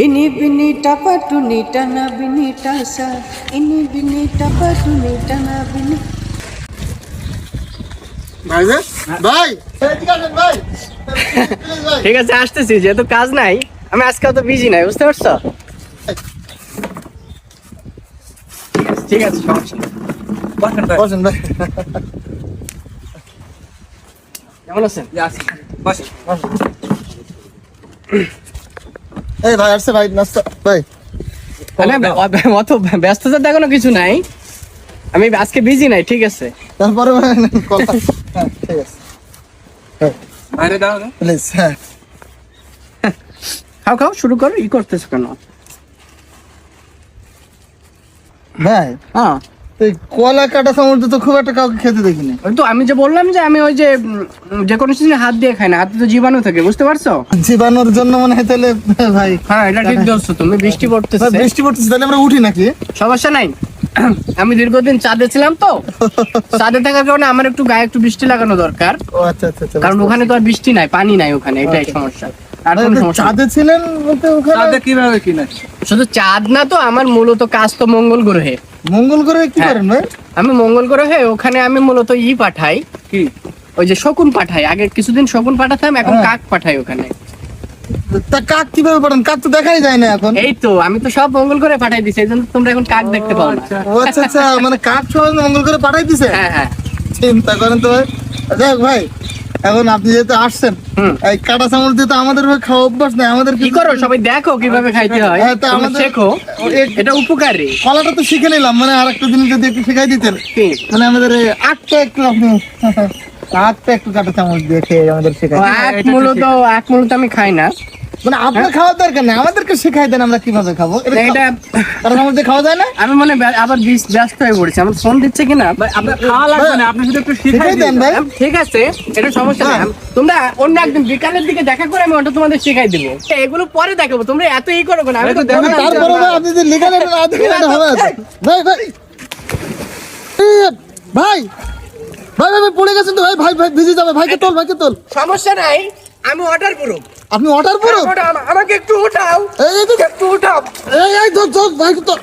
Tana বিনি bini tapa tuni tana bini. ভাই যে? ভাই! এদিকে আসেন, ভাই? ঠিক আছে আসতেছি যেহেতু কাজ নাই আমি আজকে তো বিজি নাই বুঝতে পারছ? ঠিক আছে। বসেন ভাই। বসেন ভাই। কেমন আছেন? বসেন। এই ভাই আসছে ভাই নাস্তা। ভাই। মানে অত ব্যস্ততা দেখানো কিছু নাই। আমি আজকে বিজি নাই ঠিক আছে। তারপরে কলা হ্যাঁ ঠিক আছে। বাইরে দাও না। প্লিজ হ্যাঁ। খাও খাও শুরু করো ই করতেছো কেন? ভাই হ্যাঁ। এই কলা কাটা চামচ তো খুব একটা কাউকে খেতে দেখিনি। ওই তো আমি যে বললাম যে আমি ওই যে যে কোনো সিজনে হাত দিয়ে খাই না হাতে তো জীবাণু থাকে বুঝতে পারছ? জীবাণুর জন্য মনে হয় তাহলে ভাই হ্যাঁ এটা ঠিক ধরছো তুমি বৃষ্টি পড়তেছে। বৃষ্টি পড়তেছে তাহলে আমরা উঠি নাকি? সমস্যা নাই। আমি দীর্ঘদিন চাঁদে ছিলাম তো। চাঁদে থাকার কারণে আমার একটু গায়ে একটু বৃষ্টি লাগানো দরকার। ও আচ্ছা আচ্ছা আচ্ছা কারণ ওখানে তো আর বৃষ্টি নাই পানি নাই ওখানে এটাই সমস্যা। আর কোনো সমস্যা নেই। চাঁদে ছিলেন বলতে ওখানে? তাহলে কীভাবে কিনা শুধু চাঁদ না তো আমার মূলত কাজ তো মঙ্গল গ্রহে। মঙ্গল করে কি হ্যাঁ। করেন ভাই? আমি মঙ্গল গ্রহে ওখানে আমি মূলত ই পাঠাই। কি? ওই যে শকুন পাঠাই। আগে কিছুদিন শকুন পাঠাতাম এখন হ্যাঁ। কাক পাঠাই ওখানে। তা কাক কীভাবে পাঠান? কাক তো দেখাই যায় না এখন। এই তো আমি তো সব মঙ্গল করে পাঠাই দিছি এই জন্য তোমরা এখন কাক দেখতে পাও না। ও আচ্ছা আচ্ছা মানে কাক সবাই মঙ্গল করে পাঠাই দিছে? হ্যাঁ হ্যাঁ। চিন্তা করেন তো ভাই। দেখ ভাই এখন আপনি যেহেতু আসছেন। এই কাটা চামচ দিয়ে তো আমাদের খাওয়া অভ্যাস নাই আমাদের কি করো? সবাই দেখো কীভাবে খাইতে হয়। হ্যাঁ, তা আমাদের- শেখো। এটা উপকারী। কলাটা তো শিখে নিলাম মানে আর একটা জিনিস যদি একটু শিখাই দিতেন। মানে আমাদের আটটা একটু আপনি আটটা একটু কাটা চামচ দিয়ে খেয়ে আমাদের শেখাই। এক মূলত আখ মূলত আমি খাই না। মানে আপনার খাওয়ার দরকার নেই আমাদেরকে শেখাই দেন আমরা কীভাবে খাব। এটা কাটা খাওয়া যায় না। আমি মনে হয় আবার ব্যস্ত হয়ে পড়েছি। আমার ফোন দিচ্ছে কিনা? আপনার খাওয়া লাগবে না আপনি শুধু একটু শিখাই দেন ভাই। ঠিক আছে এটা সমস্যা নেই। হ্যাঁ। তোমরা অন্য একদিন বিকালের দিকে দেখা করে আমি ওটা তোমাদের শিখাই দিব। এগুলো পরে দেখাবো তোমরা এত ই করো কেন? আমি তো দেখো, তারপরে ভাই আপনি যে লিখে নেবেন না দেখে হবে। ভাই ভাই। ভাই। ভাই ভাই ভাই পড়ে গেছেন তো ভাই ভাই ভাই ভিজে যাবে। ভাইকে তোল ভাইকে তোল। সমস্যা নাই। আমি অর্ডার করুক। আপনি অর্ডার করুন আমাকে একটু উঠাও। এই তো- একটু উঠাও। এই এই ধর ধর ভাই তোল